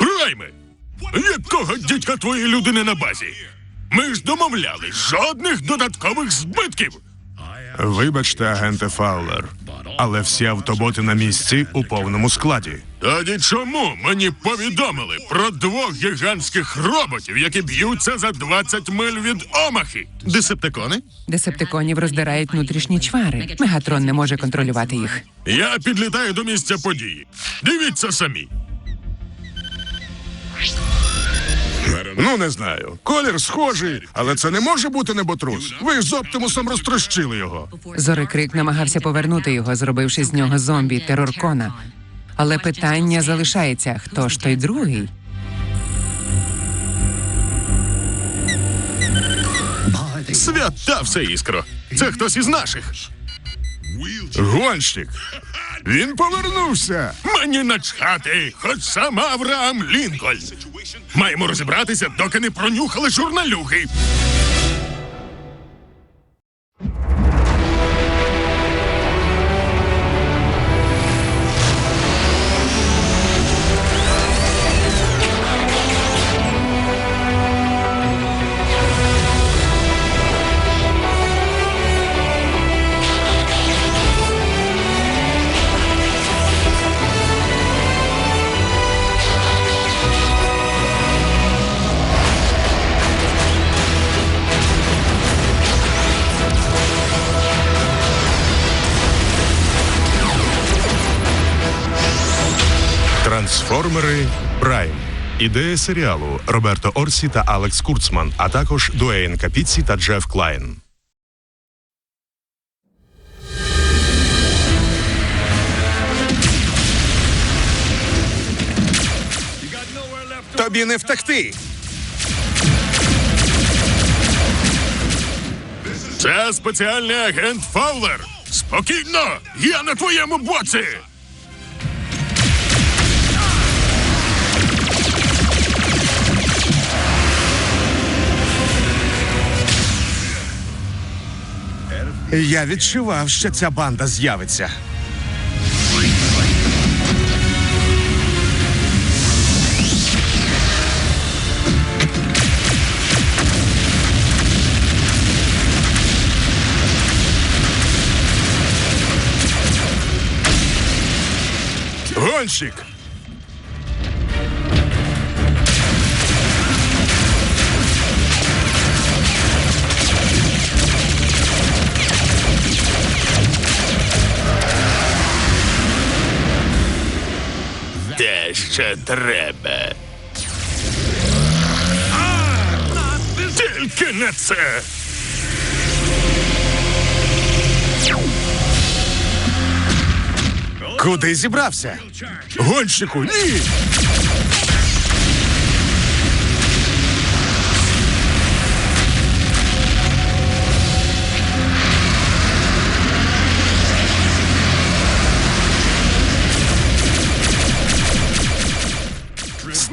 Прайме! Якого дідька твої людини на базі? Ми ж домовляли жодних додаткових збитків. Вибачте, агенте Фаулер, але всі автоботи на місці у повному складі. Тоді чому мені повідомили про двох гігантських роботів, які б'ються за 20 миль від Омахи? Десептикони? Десептиконів роздирають внутрішні чвари. Мегатрон не може контролювати їх. Я підлітаю до місця події. Дивіться самі. Ну, не знаю. Колір схожий, але це не може бути неботрус. Ви з Оптимусом розтрощили його. Зорикрик намагався повернути його, зробивши з нього зомбі тероркона. Але питання залишається: хто ж той другий? Свята все іскро. Це хтось із наших. Гонщик. Він повернувся. Мені начхати, хоч сам Авраам Лінкольн. Маємо розібратися, доки не пронюхали журналюги. Трансформери Прайм. Ідея серіалу Роберто Орсі та Алекс Курцман, а також Дуейн Капіці та Джеф Клайн. Тобі не втекти. Це спеціальний агент Фаулер. Спокійно! Я на твоєму боці! Я відчував, що ця банда з'явиться. Гонщик. Що треба. Тільки не це. Куди зібрався? Гонщику, ні!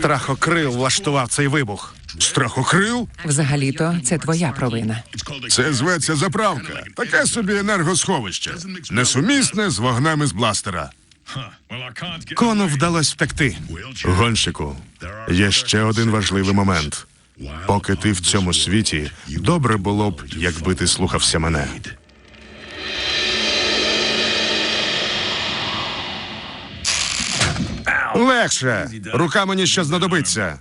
Страхокрил влаштував цей вибух. Страхокрил? Взагалі-то це твоя провина. Це зветься заправка. Таке собі енергосховище. Несумісне з вогнами з бластера. Кону вдалося втекти. Гонщику, є ще один важливий момент. Поки ти в цьому світі, добре було б, якби ти слухався мене. Легше. Рука мені ще знадобиться.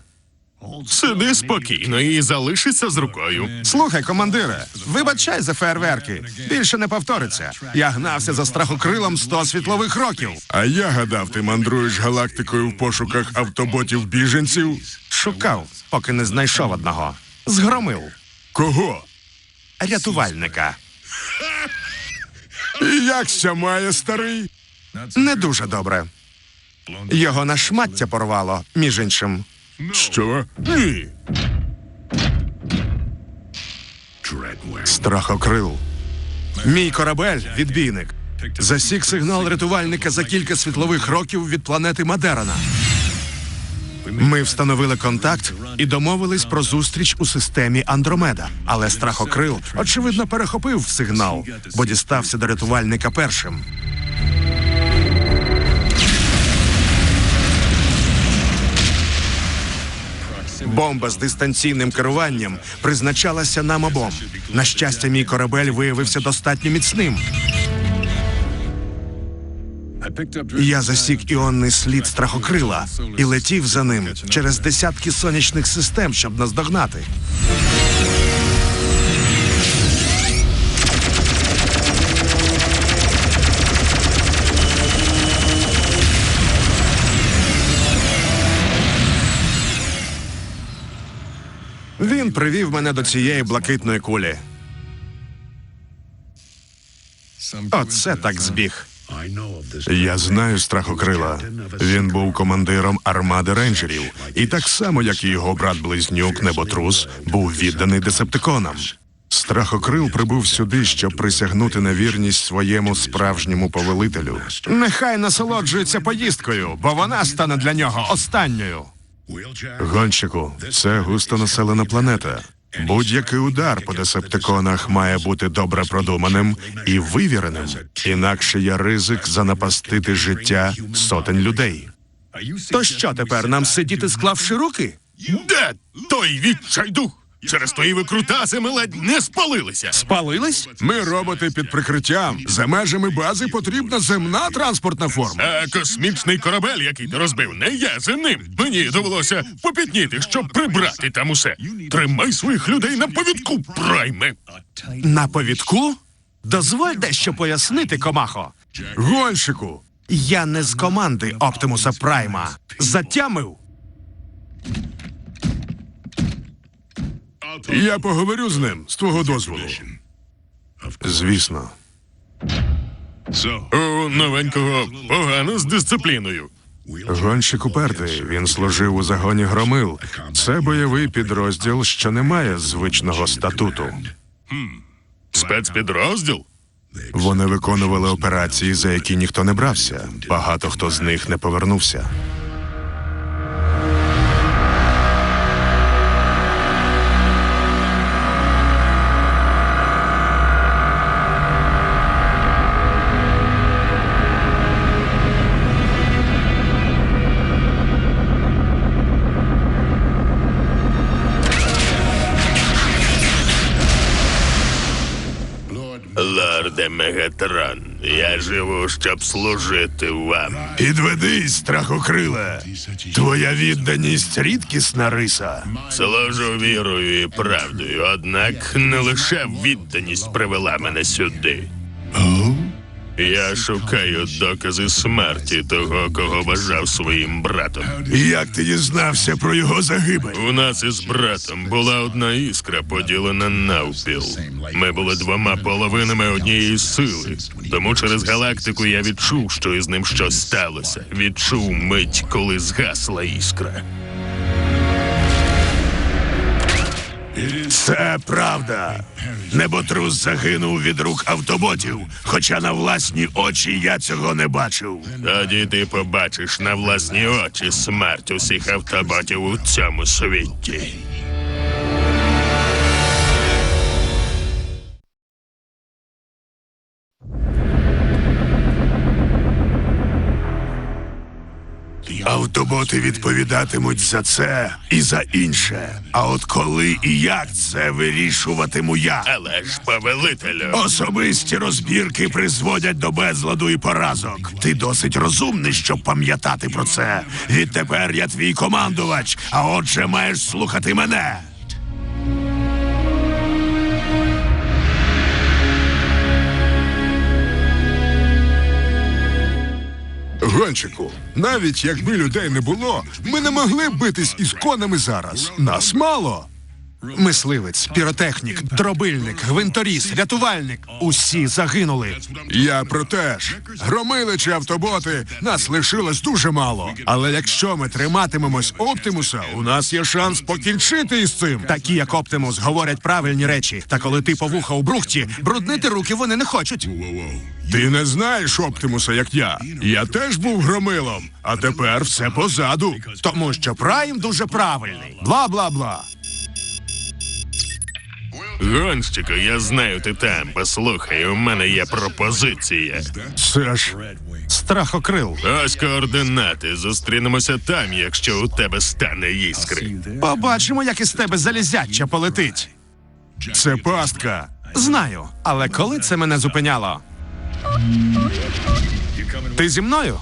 Сиди спокійно і залишися з рукою. Слухай, командире, вибачай за фейерверки. Більше не повториться. Я гнався за страхокрилом 100 світлових років. А я гадав, ти мандруєш галактикою в пошуках автоботів біженців. Шукав, поки не знайшов одного. Згромив Кого? рятувальника. І якся має старий? Не дуже добре. Його на шмаття порвало, між іншим. Що? Ні. Страхокрил. Мій корабель, відбійник, засік сигнал рятувальника за кілька світлових років від планети Мадерана. Ми встановили контакт і домовились про зустріч у системі Андромеда. Але страхокрил, очевидно, перехопив сигнал, бо дістався до рятувальника першим. Бомба з дистанційним керуванням призначалася нам обом. На щастя, мій корабель виявився достатньо міцним. Я засік іонний слід страхокрила і летів за ним через десятки сонячних систем, щоб наздогнати. Він привів мене до цієї блакитної кулі. Оце так збіг. Я знаю страхокрила. Він був командиром армади рейнджерів, і так само, як і його брат-близнюк Неботрус, був відданий десептиконам. Страхокрил прибув сюди, щоб присягнути на вірність своєму справжньому повелителю. Нехай насолоджується поїздкою, бо вона стане для нього останньою. Гонщику, це густонаселена планета. Будь-який удар по десептиконах має бути добре продуманим і вивіреним. Інакше є ризик занапастити життя сотень людей. То що тепер нам сидіти, склавши руки? Де той відчайдух? Через твої викрутаси ми ледь не спалилися. Спалились? Ми роботи під прикриттям. За межами бази потрібна земна транспортна форма. А космічний корабель, який ти розбив, не я за ним. Мені довелося попітніти, щоб прибрати там усе. Тримай своїх людей на повідку, прайме. На повідку? Дозволь дещо пояснити, Комахо. Гонщику, Я не з команди Оптимуса Прайма. Затямив. Я поговорю з ним з твого дозволу. Звісно. У новенького погано з дисципліною. Гонщик упертий. Він служив у загоні громил. Це бойовий підрозділ, що не має звичного статуту. Спецпідрозділ? Вони виконували операції, за які ніхто не брався. Багато хто з них не повернувся. Лорде Мегатрон, я живу, щоб служити вам. Підведись, страхокриле. Твоя відданість рідкісна риса. Служу вірою і правдою, однак не лише відданість привела мене сюди. Я шукаю докази смерті того, кого вважав своїм братом. Як ти дізнався про його загибель? У нас із братом була одна іскра, поділена навпіл. Ми були двома половинами однієї сили. Тому через галактику я відчув, що із ним щось сталося. Відчув мить, коли згасла іскра. Це правда. Неботрус загинув від рук автоботів, хоча на власні очі я цього не бачив. Тоді ти побачиш на власні очі смерть усіх автоботів у цьому світі. Автоботи відповідатимуть за це і за інше. А от коли і як це вирішуватиму я. Але ж повелителю. Особисті розбірки призводять до безладу і поразок. Ти досить розумний, щоб пам'ятати про це. Відтепер я твій командувач, а отже, маєш слухати мене. Гончику, навіть якби людей не було, ми не могли б битись із конами зараз. Нас мало. Мисливець, піротехнік, дробильник, гвинторіз, рятувальник. Усі загинули. Я про те ж. Громили чи автоботи, нас лишилось дуже мало. Але якщо ми триматимемось Оптимуса, у нас є шанс покінчити із цим. Такі, як Оптимус, говорять правильні речі. Та коли ти по вуха у брухті, бруднити руки вони не хочуть. Ти не знаєш Оптимуса, як я. Я теж був громилом, а тепер все позаду. Тому що Прайм дуже правильний. Бла бла бла. Гонщику, я знаю, ти там. Послухай, у мене є пропозиція. Це ж страхокрил. Ось координати. Зустрінемося там, якщо у тебе стане іскри. Побачимо, як із тебе залізяча полетить. Це пастка. Знаю, але коли це мене зупиняло? Ти зі мною?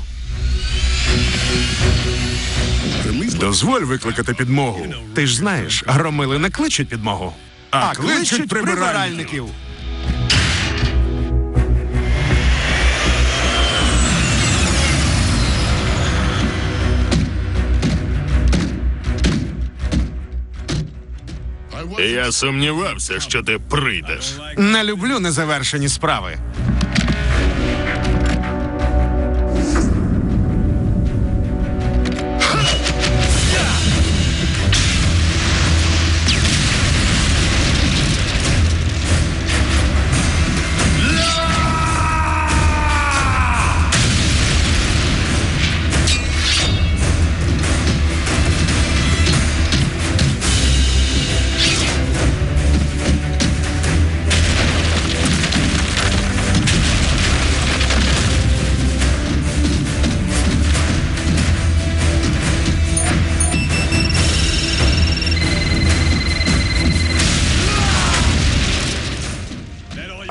Дозволь викликати підмогу. Ти ж знаєш, громили не кличуть підмогу, А кличуть прибиральників. Я сумнівався, що ти прийдеш. Не люблю незавершені справи.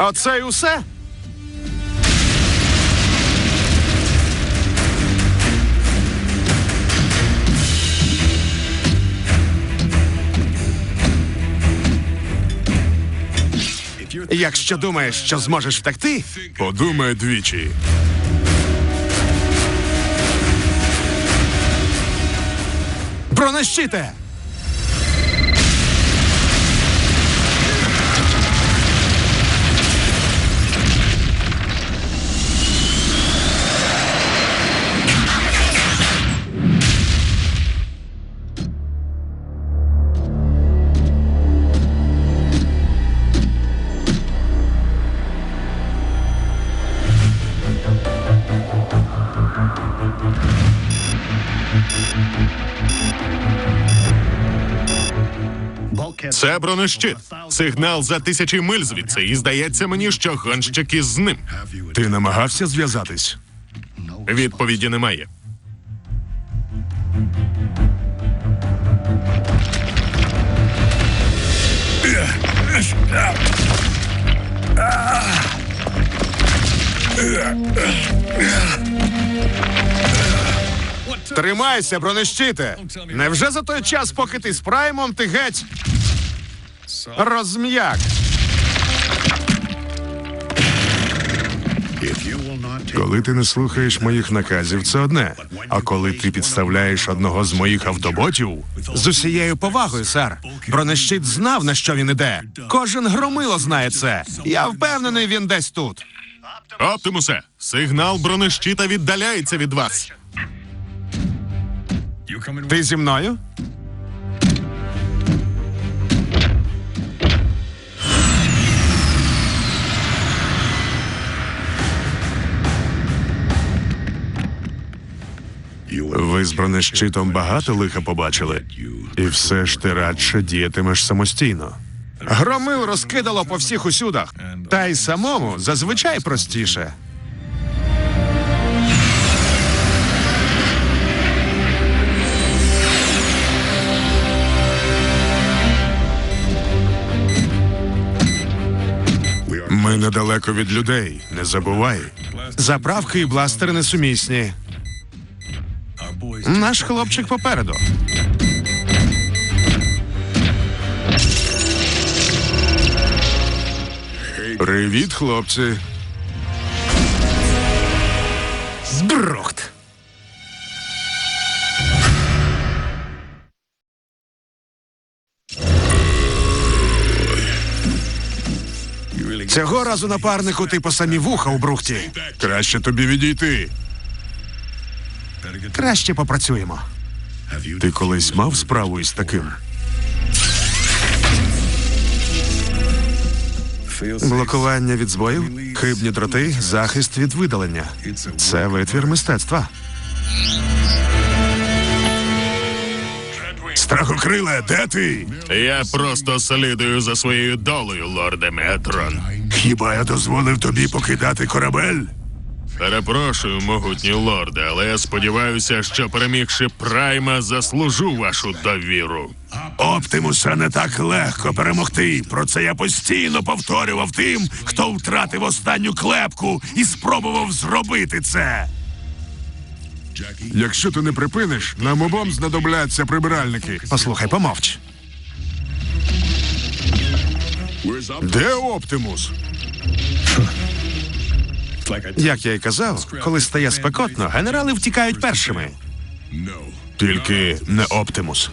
Оце й усе? Якщо думаєш, що зможеш втекти, Подумай двічі. бронещите! Це бронещит. Сигнал за тисячі миль звідси, і здається мені, що гонщики з ним. Ти намагався зв'язатись? Відповіді немає. Тримайся, бронещите! Невже за той час, поки ти з праймом, ти геть розм'як? Коли ти не слухаєш моїх наказів, це одне. А коли ти підставляєш одного з моїх автоботів, З усією повагою, сер. Бронещит знав, на що він іде. Кожен громило знає це. Я впевнений, він десь тут. Оптимусе, сигнал бронещита віддаляється від вас. Ти зі мною? Ви з бронещитом багато лиха побачили, і все ж ти радше діятимеш самостійно. Громил розкидало по всіх усюдах. Та й самому зазвичай простіше. Ми недалеко від людей, не забувай. Заправки і бластери несумісні. Наш хлопчик попереду. Привіт, хлопці. Збрухт. Цього разу напарнику ти по самі вуха у брухті. Краще тобі відійти. Краще попрацюємо. Ти колись мав справу із таким? Блокування від збоїв, хибні дроти, захист від видалення. Це витвір мистецтва. Страхокриле, де ти? Я просто слідую за своєю долею, лорде Метрон. Хіба я дозволив тобі покидати корабель? Перепрошую, могутній лорде, але я сподіваюся, що перемігши Прайма, заслужу вашу довіру. Оптимуса не так легко перемогти. Про це я постійно повторював тим, хто втратив останню клепку і спробував зробити це. Якщо ти не припиниш, нам обом знадобляться прибиральники. Послухай, помовч. Де Оптимус? Як я й казав, коли стає спекотно, генерали втікають першими. Тільки не Оптимус.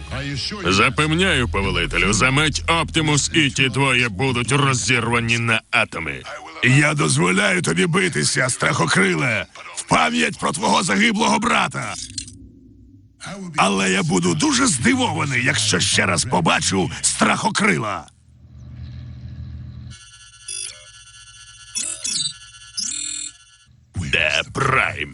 Запевняю, повелителю, за мить Оптимус і ті двоє будуть розірвані на атоми. Я дозволяю тобі битися, страхокриле, в пам'ять про твого загиблого брата. Але я буду дуже здивований, якщо ще раз побачу страхокрила. Прайм?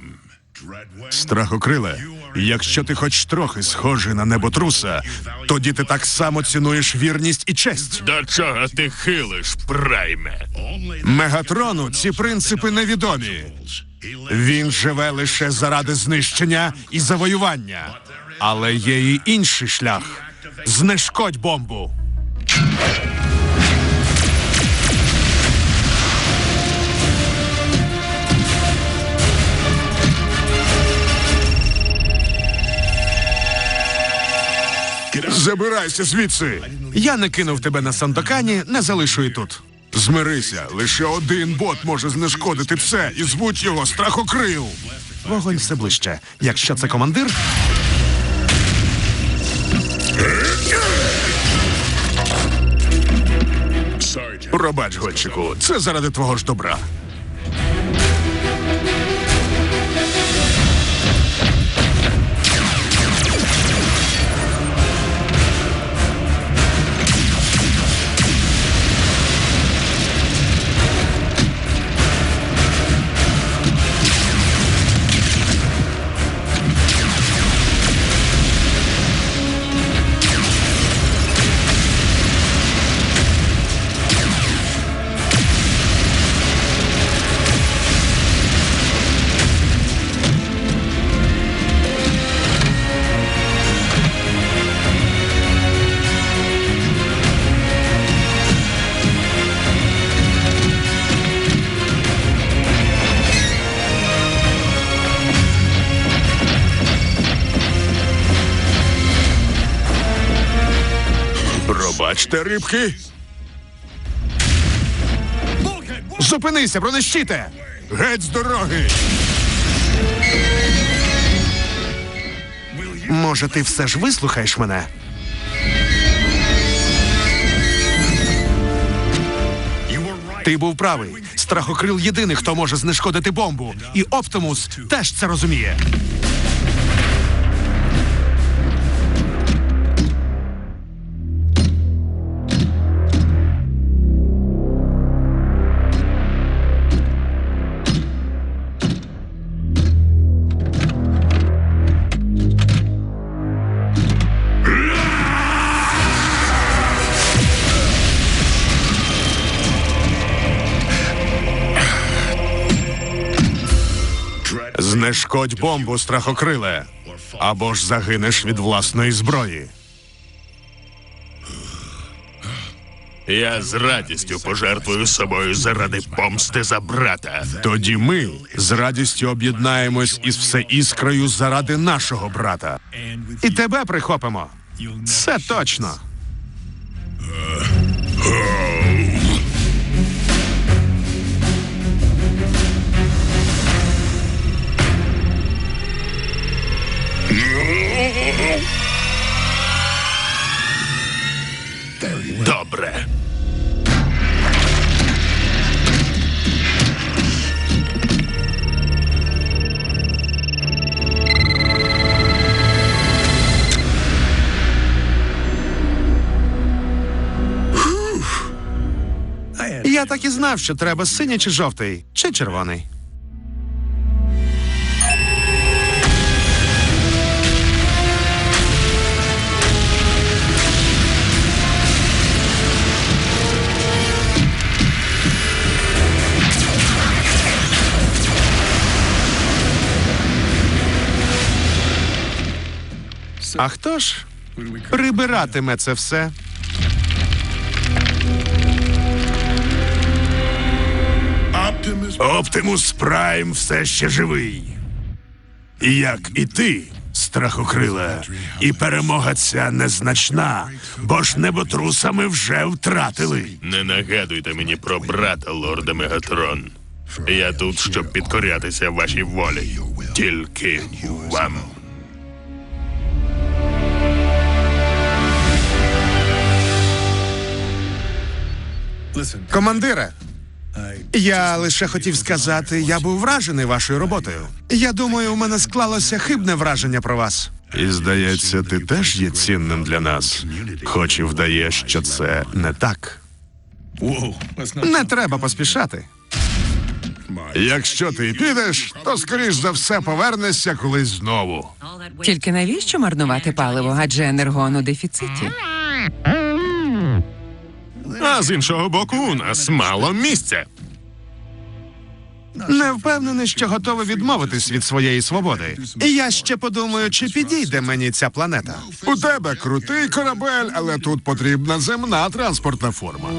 Страхокриле, якщо ти хоч трохи схожий на неботруса, тоді ти так само цінуєш вірність і честь. До чого ти хилиш, Прайме? Мегатрону ці принципи невідомі. Він живе лише заради знищення і завоювання. Але є і інший шлях. Знешкодь бомбу. Забирайся звідси. Я не кинув тебе на Сандокані, не залишу і тут. Змирися, лише один бот може знешкодити все, і звуть його страхокрил. Вогонь все ближче. Якщо це командир, Пробач, гольчику, це заради твого ж добра. Пробачте, рибки. зупинися, бронещите! Геть з дороги. Може, ти все ж вислухаєш мене? Ти був правий. Страхокрил єдиний, хто може знешкодити бомбу. І Оптимус теж це розуміє. Знешкодь бомбу, страхокриле, або ж загинеш від власної зброї. Я з радістю пожертвую собою заради помсти за брата. Тоді ми з радістю об'єднаємось із всеіскрою заради нашого брата. І тебе прихопимо. Це точно. Добре. Я так і знав, що треба синій чи жовтий, чи червоний. А хто ж прибиратиме це все? Оптимус Прайм все ще живий. Як і ти, страхокрила, і перемога ця незначна, бо ж неботруса ми вже втратили. Не нагадуйте мені про брата, лорда Мегатрон. Я тут, щоб підкорятися вашій волі. Тільки вам. Командире, я лише хотів сказати, я був вражений вашою роботою. Я думаю, у мене склалося хибне враження про вас. І здається, ти теж є цінним для нас, хоч і вдаєш, що це не так. Не треба поспішати. Якщо ти підеш, то скоріш за все повернешся колись знову. Тільки навіщо марнувати паливо, адже енергон у дефіциті. А з іншого боку, у нас мало місця. Не впевнений, що готовий відмовитись від своєї свободи. І я ще подумаю, чи підійде мені ця планета. У тебе крутий корабель, але тут потрібна земна транспортна форма.